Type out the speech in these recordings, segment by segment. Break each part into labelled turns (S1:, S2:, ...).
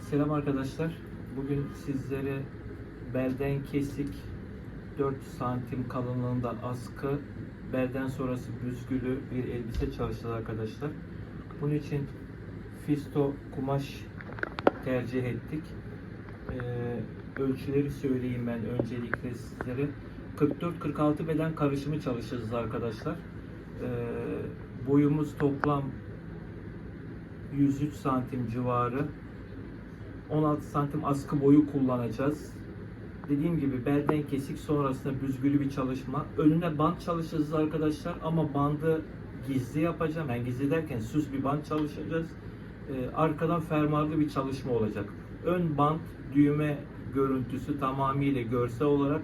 S1: Selam arkadaşlar. Bugün sizlere belden kesik 4 santim kalınlığında askı, belden sonrası büzgülü bir elbise çalışacağız arkadaşlar. Bunun için fisto kumaş tercih ettik. Ee, ölçüleri söyleyeyim ben öncelikle sizlere. 44-46 beden karışımı çalışacağız arkadaşlar. Ee, boyumuz toplam 103 santim civarı. 16 santim askı boyu kullanacağız. Dediğim gibi belden kesik sonrasında büzgülü bir çalışma. Önüne bant çalışacağız arkadaşlar ama bandı gizli yapacağım. Yani gizli derken süs bir bant çalışacağız. Ee, arkadan fermuarlı bir çalışma olacak. Ön bant düğme görüntüsü tamamıyla görsel olarak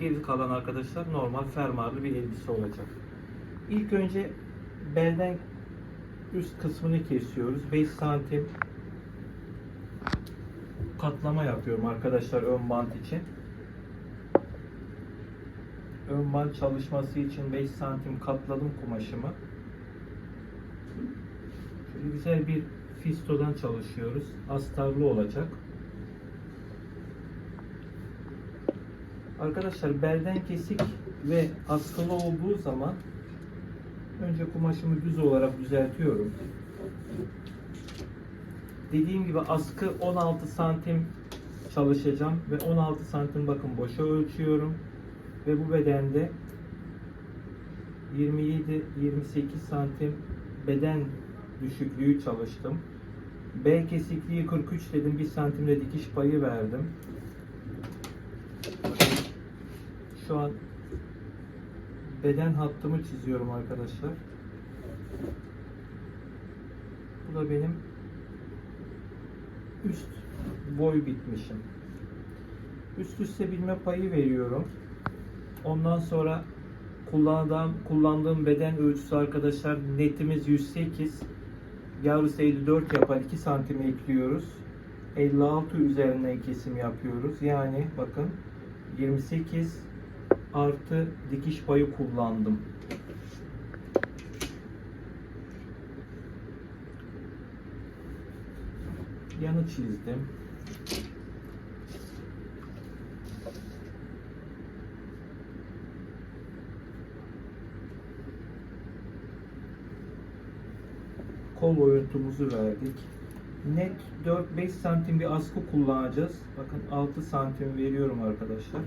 S1: geri kalan arkadaşlar normal fermuarlı bir elbise olacak. İlk önce belden üst kısmını kesiyoruz. 5 santim katlama yapıyorum arkadaşlar ön bant için. Ön bant çalışması için 5 santim katladım kumaşımı. Şöyle güzel bir fistodan çalışıyoruz. Astarlı olacak. Arkadaşlar belden kesik ve askılı olduğu zaman önce kumaşımı düz olarak düzeltiyorum. Dediğim gibi askı 16 santim çalışacağım ve 16 santim bakın boşa ölçüyorum ve bu bedende 27-28 santim beden düşüklüğü çalıştım. B kesikliği 43 dedim. 1 santimde dikiş payı verdim. Şu an beden hattımı çiziyorum arkadaşlar. Bu da benim üst boy bitmişim. Üst üste bilme payı veriyorum. Ondan sonra kullandığım kullandığım beden ölçüsü arkadaşlar netimiz 108. Yarısı 54 yapar 2 santim ekliyoruz. 56 üzerinden kesim yapıyoruz. Yani bakın 28 artı dikiş payı kullandım. Yanı çizdim. Kol boyutumuzu verdik. Net 4-5 santim bir askı kullanacağız. Bakın 6 santim veriyorum arkadaşlar.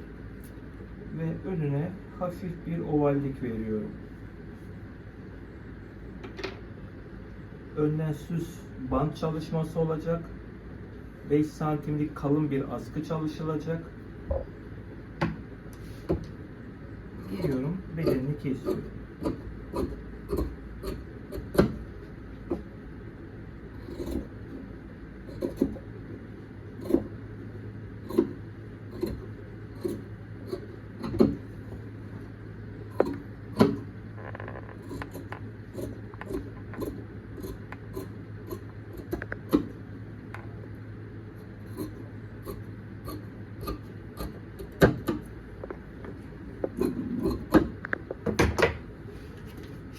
S1: Ve önüne hafif bir ovallik veriyorum. Önden süs bant çalışması olacak. 5 santimlik kalın bir askı çalışılacak. Geliyorum, bedenini kesiyorum.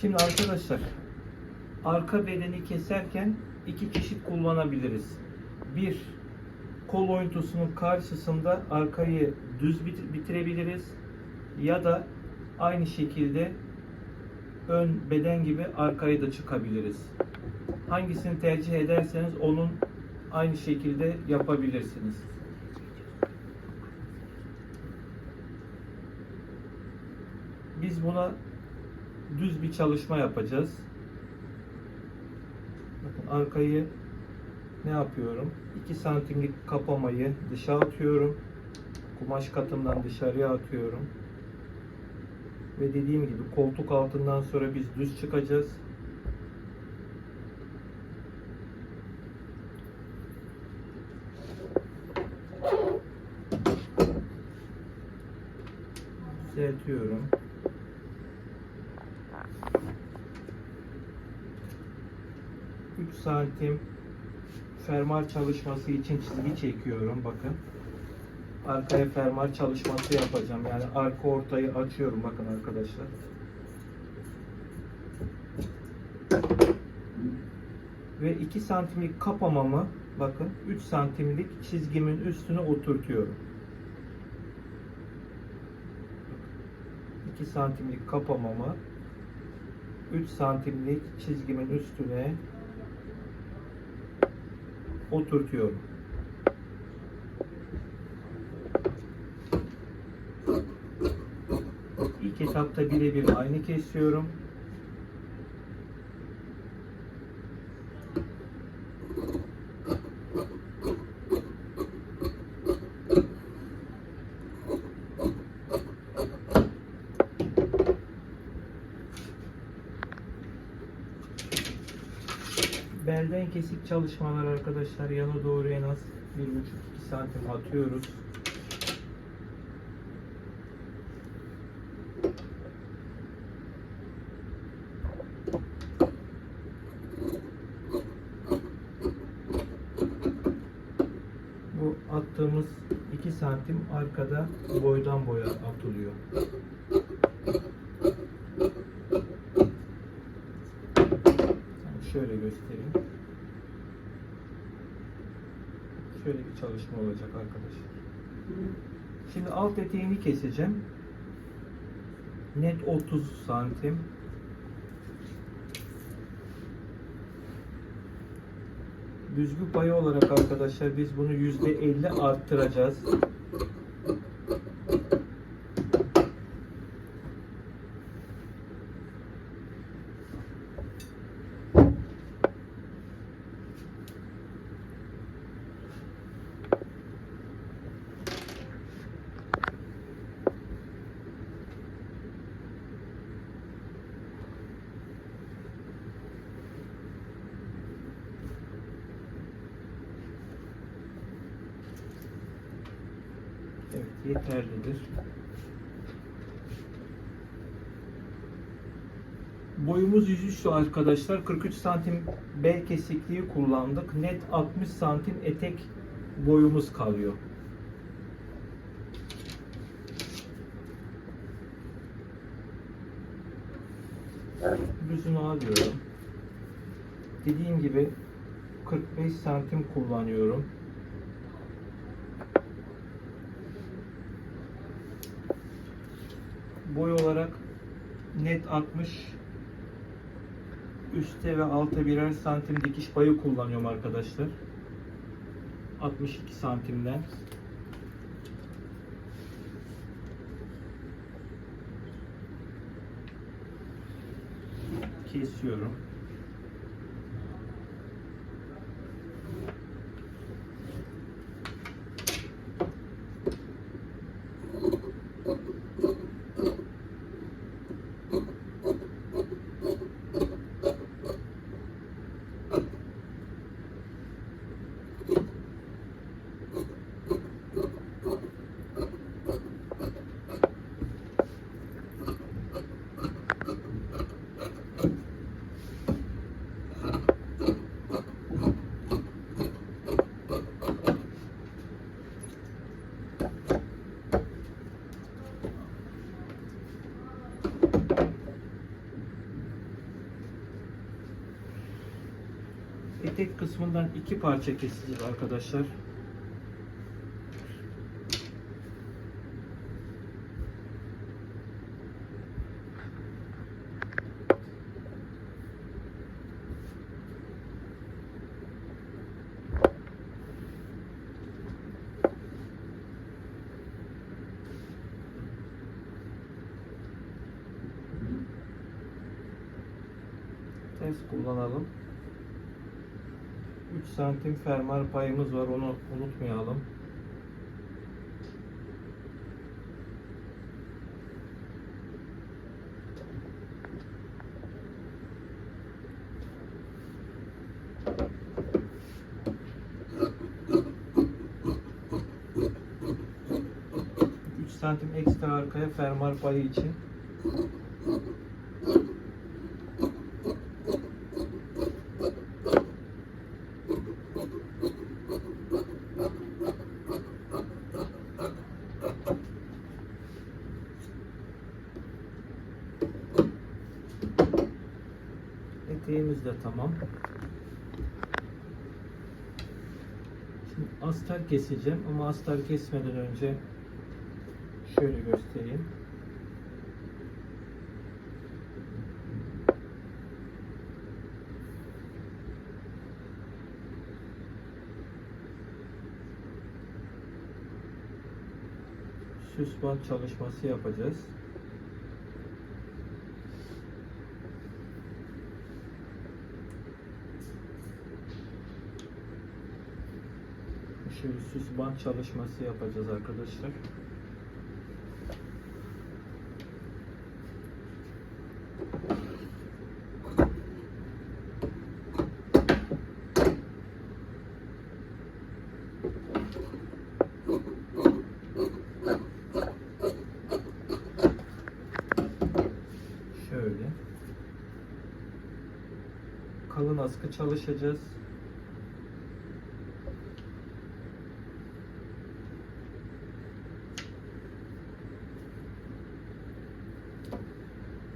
S1: Şimdi arkadaşlar arka bedeni keserken iki çeşit kullanabiliriz. Bir kol oyuntusunun karşısında arkayı düz bit- bitirebiliriz ya da aynı şekilde ön beden gibi arkayı da çıkabiliriz. Hangisini tercih ederseniz onun aynı şekilde yapabilirsiniz. Biz buna düz bir çalışma yapacağız. Bakın arkayı ne yapıyorum? 2 santimlik kapamayı dışa atıyorum. Kumaş katımdan dışarıya atıyorum. Ve dediğim gibi koltuk altından sonra biz düz çıkacağız. Düzeltiyorum. Santim fermuar çalışması için çizgi çekiyorum bakın. Arkaya fermuar çalışması yapacağım. Yani arka ortayı açıyorum bakın arkadaşlar. ve 2 santimlik kapamamı bakın 3 santimlik çizgimin üstüne oturtuyorum. 2 santimlik kapamamı 3 santimlik çizgimin üstüne oturtuyorum. İlk etapta birebir aynı kesiyorum. Belden kesik çalışmalar arkadaşlar yana doğru en az 1,5-2 santim atıyoruz. Bu attığımız 2 santim arkada boydan boya atılıyor. Yani şöyle göstereyim. Şöyle bir çalışma olacak arkadaşlar. Şimdi alt eteğini keseceğim. Net 30 santim. Düzgü payı olarak arkadaşlar biz bunu %50 arttıracağız. Evet yeterlidir. Boyumuz 103 arkadaşlar. 43 santim bel kesikliği kullandık. Net 60 santim etek boyumuz kalıyor. Düzünü alıyorum. Dediğim gibi 45 santim kullanıyorum. Boy olarak net 60 üste ve alta birer santim dikiş payı kullanıyorum arkadaşlar. 62 santimden. Kesiyorum etek kısmından iki parça keseceğiz arkadaşlar. 3 santim fermuar payımız var onu unutmayalım. Santim ekstra arkaya fermuar payı için Elektriğimiz de tamam. Şimdi astar keseceğim ama astar kesmeden önce şöyle göstereyim. süsman çalışması yapacağız. Şöyle süs bant çalışması yapacağız arkadaşlar. Şöyle. Kalın askı çalışacağız.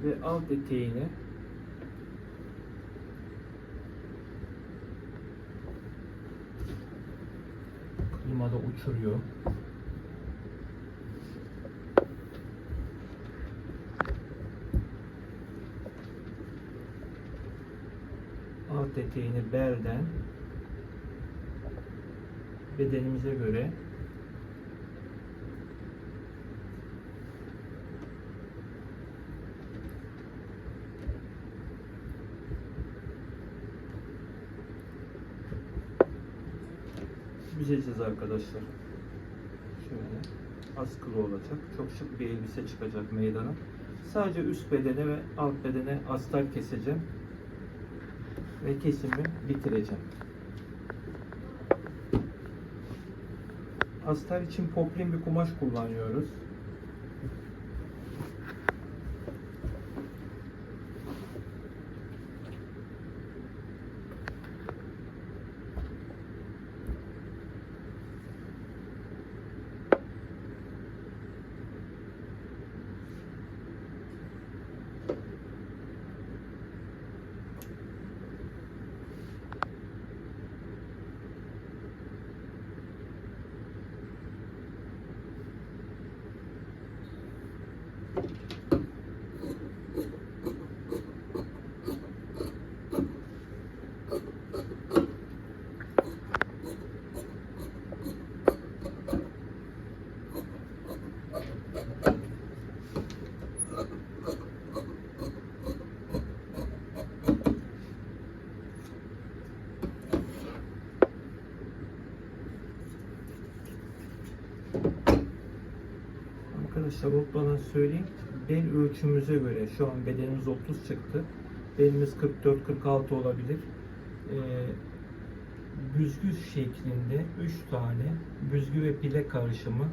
S1: ve alt eteğini klimada uçuruyor. Alt eteğini belden bedenimize göre büzeceğiz arkadaşlar. Şöyle askılı olacak. Çok şık bir elbise çıkacak meydana. Sadece üst bedene ve alt bedene astar keseceğim. Ve kesimi bitireceğim. Astar için poplin bir kumaş kullanıyoruz. Arkadaşlar unutmadan söyleyeyim. Bel ölçümüze göre şu an bedenimiz 30 çıktı. Belimiz 44-46 olabilir. Ee, büzgü şeklinde 3 tane büzgü ve pile karışımı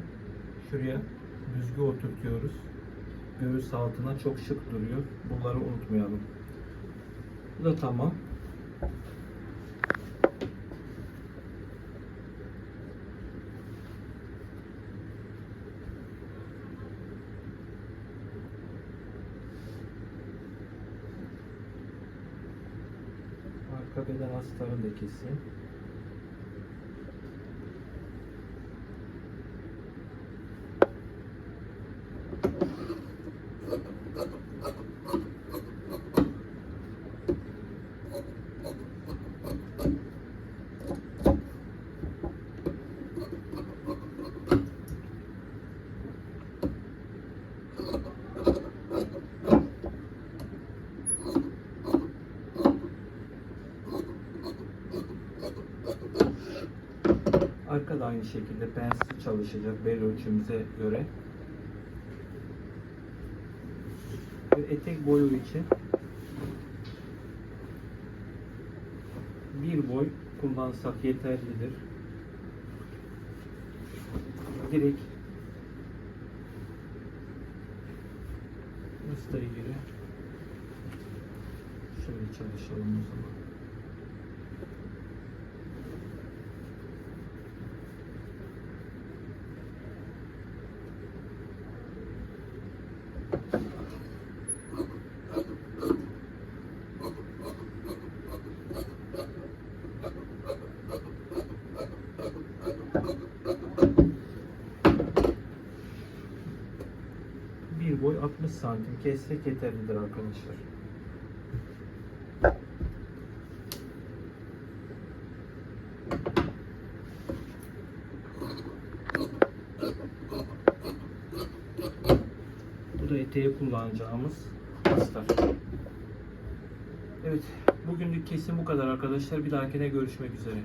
S1: şuraya büzgü oturtuyoruz. Göğüs altına çok şık duruyor. Bunları unutmayalım. Bu da tamam. Arka beden astarını da keseyim. Arka da aynı şekilde pensil çalışacak bel ölçümüze göre. Ve etek boyu için bir boy kullansak yeterlidir. Direkt Ustaya göre şöyle çalışalım o zaman. Bir boy 60 santim kessek yeterlidir arkadaşlar. Bu da eteğe kullanacağımız pastar. Evet, bugünlük kesin bu kadar arkadaşlar. Bir dahakine görüşmek üzere.